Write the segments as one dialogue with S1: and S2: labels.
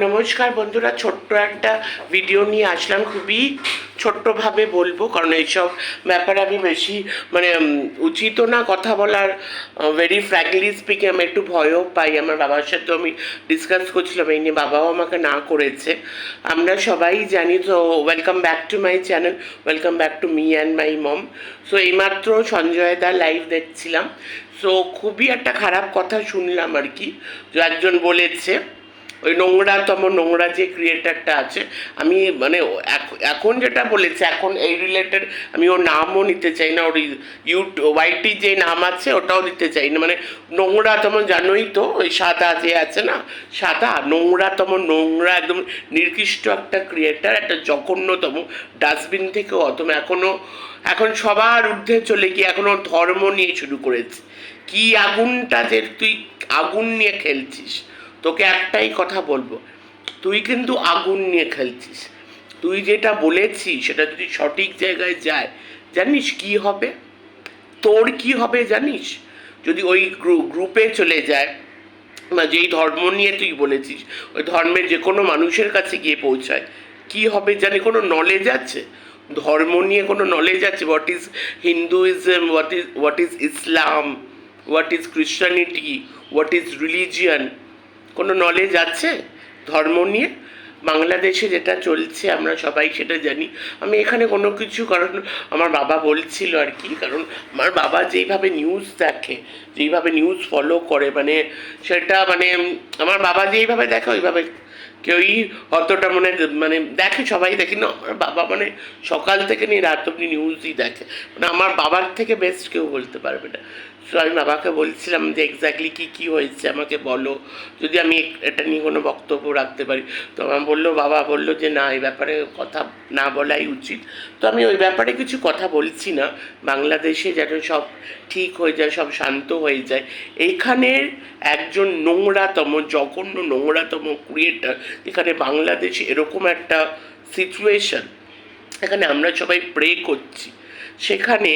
S1: নমস্কার বন্ধুরা ছোট্ট একটা ভিডিও নিয়ে আসলাম। খুবই ছোট্টভাবে বলব কারণ এইসব ব্যাপারে আমি বেশি মানে উম, উচিতও না কথা বলার। ভেরি ফ্র্যাঙ্কলি স্পিকিং আমি একটু ভয়ও পাই। আমার বাবার সাথে আমি ডিসকাস করছিলাম এই নিয়ে বাবাও আমাকে না করেছে। আমরা সবাই জানি তো welcome back to my channel welcome back to me and my mom so এইমাত্র সঞ্জয় দা লাইভ দেখছিলাম। সো খুবই একটা খারাপ কথা শুনলাম আর কি। একজন বলেছে ওই নোংরাতম নোংরা যে ক্রিয়েটারটা আছে, আমি মানে এখ- এখন যেটা বলেছে, এখন এই রিলেটেড আমি ওর নামও নিতে চাই না, ওর ইউট ওয়াইটি যে নাম আছে, ওটাও দিতে চাই না মানে নোংরাতম জানোই তো, ওই সাদা যে আছে না, সাদা নোংরাতম নোংরা একদম নির্দিষ্ট একটা ক্রিয়েটার একটা জঘন্যতম ডাস্টবিন থেকেও অতম এখনও এখন সবার ঊর্ধ্বে চলে গিয়ে এখনও ধর্ম নিয়ে শুরু করেছে। কি আগুনটা যে তুই আগুন নিয়ে খেলছিস? তোকে একটাই কথা বলব, তুই কিন্তু আগুন নিয়ে খেলছিস। তুই যেটা বলেছিস সেটা যদি সঠিক জায়গায় যায়, জানিস কি হবে? তোর কি হবে জানিস? যদি ওই গ্রু- গ্রুপে চলে যায়, বা যেই ধর্ম নিয়ে তুই বলেছিস, ওই ধর্মের যে কোনো মানুষের কাছে গিয়ে পৌঁছায়, কি হবে জানি, কোনো নলেজ আছে? ধর্ম নিয়ে কোনো নলেজ আছে? What is Hinduism what is what is Islam what is Christianity what is religion কোনো নলেজ আছে? ধর্ম নিয়ে? বাংলাদেশে যেটা চলছে, আমরা সবাই সেটা জানি। আমি এখানে কোনো কিছু কারণ, আমার বাবা বলছিল আর কি, কারণ আমার বাবা যেইভাবে নিউজ দেখে, যেইভাবে নিউজ ফলো করে মানে সেটা মানে আমার বাবা যেইভাবে দেখে, ওইভাবে কেউই অতটা মানে মানে দেখে, সবাই দেখি না। আমার বাবা মানে সকাল থেকে নিয়ে রাত অব্দি নিউজই দেখে। মানে আমার বাবার থেকে বেস্ট কেউ বলতে পারবে না। সো আমি বাবাকে বলছিলাম যে এক্স্যাক্টলি কী কী হয়েছে? আমাকে বলো। যদি আমি এটা নিয়ে কোনো বক্তব্য রাখতে পারি। তো আমার বলল, বাবা বলল যে, না, এই ব্যাপারে কথা না বলাই উচিত। তো আমি ওই ব্যাপারে কিছু কথা বলছি না। বাংলাদেশে যেন সব ঠিক হয়ে যায়, সব শান্ত হয়ে যায়। এইখানের একজন নোংরাতম, জঘন্য নোংরাতম ক্রিয়েটার এখানে বাংলাদেশ এরকম একটা সিচুয়েশন এখানে আমরা সবাই প্রে করছি। সেখানে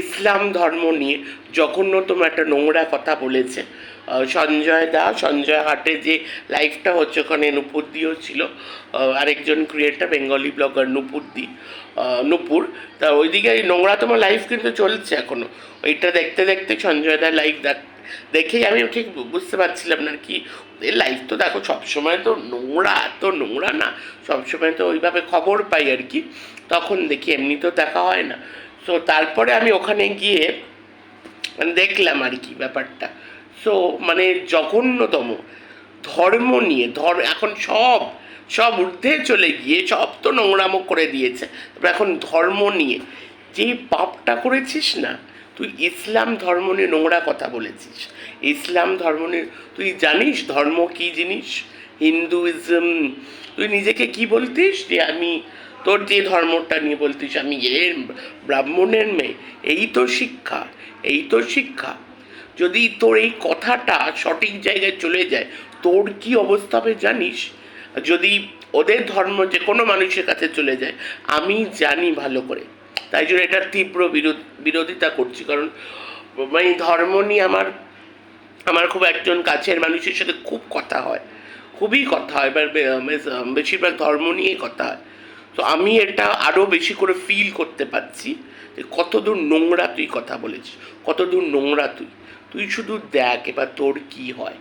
S1: ইসলাম ধর্ম নিয়ে জঘন্যতম একটা নোংরা কথা বলেছে। সঞ্জয় দা, সঞ্জয় হাটে যে লাইভটা হচ্ছে ওখানে নুপুরদিও ছিল। আরেকজন ক্রিয়েটার বেঙ্গলি ব্লগার নুপুরদি নুপুর। তা ওইদিকে নোংরাতম লাইভ কিন্তু চলছে এখনও ওইটা দেখতে দেখতে সঞ্জয় দা লাইভ দেখ, দেখেই আমি ঠিক বুঝতে পারছিলাম না কি, এর লাইভ তো দেখো সবসময় তো নোংরা, এত নোংরা না, সবসময় তো ওইভাবে খবর পাই আর কি। তখন দেখি এমনি তো দেখা হয় না। সো তারপরে আমি ওখানে গিয়ে মানে দেখলাম আর কি ব্যাপারটা। সো মানে জঘন্যতম ধর্ম নিয়ে, ধর, এখন সব সব ঊর্ধ্বে চলে গিয়ে, সব তো নোংরামো করে দিয়েছে। তারপর এখন ধর্ম নিয়ে, যে পাপটা করেছিস না, তুই ইসলাম ধর্ম নিয়ে নোংরা কথা বলেছিস। ইসলাম ধর্ম নিয়ে, তুই জানিস ধর্ম কি জিনিস? হিন্দুইজম তুই নিজেকে কি বলতিস? যে আমি তোর যে ধর্মটা নিয়ে বলতিস, আমি এর ব্রাহ্মণের মেয়ে, এই তো শিক্ষা, এই তো শিক্ষা। যদি তোর এই কথাটা সঠিক জায়গায় চলে যায়, তোর কি অবস্থা হবে জানিস? যদি ওদের ধর্ম যে কোনো মানুষের কাছে চলে যায়, আমি জানি ভালো করে। তাই জন্য এটা তীব্র বিরোধ, বিরোধিতা করছি। কারণ মানে ধর্ম নিয়ে আমার আমার খুব একজন কাছের মানুষের সাথে খুব কথা হয়। খুবই কথা হয় এবার বেশিরভাগ ধর্ম নিয়ে কথা। হয় তো আমি এটা আরও বেশি করে ফিল করতে পারছি যে কতদূর নোংরা তুই কথা বলেছিস, কতদূর নোংরা তুই। তুই শুধু দেখ এবার তোর কি হয়,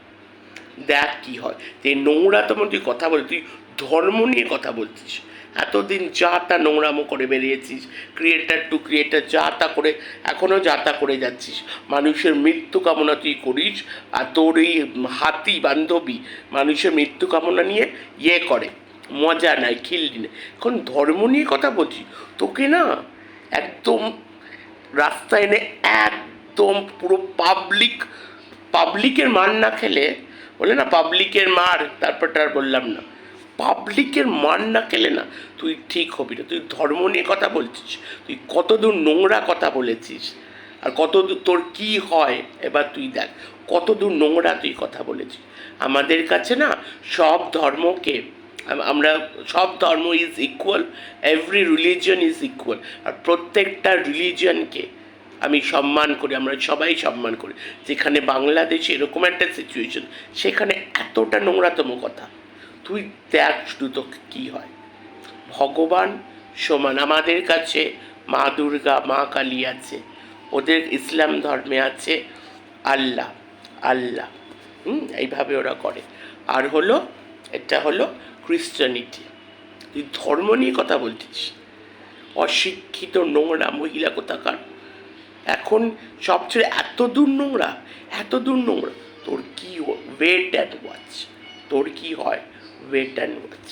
S1: দেখ কি হয়। যে নোংরা তেমন তুই কথা বলে, তুই ধর্ম নিয়ে কথা বলছিস। এতদিন যা তা নোংরামো করে বেরিয়েছিস ক্রিয়েটার টু ক্রিয়েটার যা তা করে এখনও যা তা করে যাচ্ছিস। মানুষের মৃত্যু কামনা তুই করিস আর তোর এই হাতি বান্ধবী মানুষের মৃত্যু কামনা নিয়ে ইয়ে করে। মজা নাই, খিল্লি নেই। এখন ধর্ম নিয়ে কথা বলছি, তোকে না একদম রাস্তায় এনে একদম পুরো পাবলিক পাবলিকের মার না খেলে, বলে না পাবলিকের মার তারপরটা আর বললাম না। পাবলিকের মান না খেলে না, তুই ঠিক হবি না, তুই ধর্ম নিয়ে কথা বলছিস, তুই কতদূর নোংরা কথা বলেছিস, আর কতদূর তোর কি হয়, এবার তুই দেখ, কতদূর নোংরা তুই কথা বলেছিস। আমাদের কাছে না, সব ধর্মকে আমরা সব ধর্ম is equal every religion is equal আর প্রত্যেকটা রিলিজিয়নকে আমি সম্মান করি, আমরা সবাই সম্মান করি। যেখানে বাংলাদেশে এরকম একটা সিচুয়েশন সেখানে এতটা নোংরাতম কথা তুই দেখ শুধু তোকে কী হয়। ভগবান সমান আমাদের কাছে মা দুর্গা, মা কালী আছে, ওদের ইসলাম ধর্মে আছে আল্লাহ আল্লাহ। হুম, এইভাবে ওরা করে। আর হলো, এটা হলো ক্রিশ্চানিটি তুই ধর্ম নিয়ে কথা বলছিস। অশিক্ষিত নোংরা মহিলা কোথাকার? এখন সবচেয়ে এত দূর নোংরা, এত দূর নোংরা। তোর কি ওয়েট অ্যান্ড ওয়াচ তোর কি হয়? Wait and watch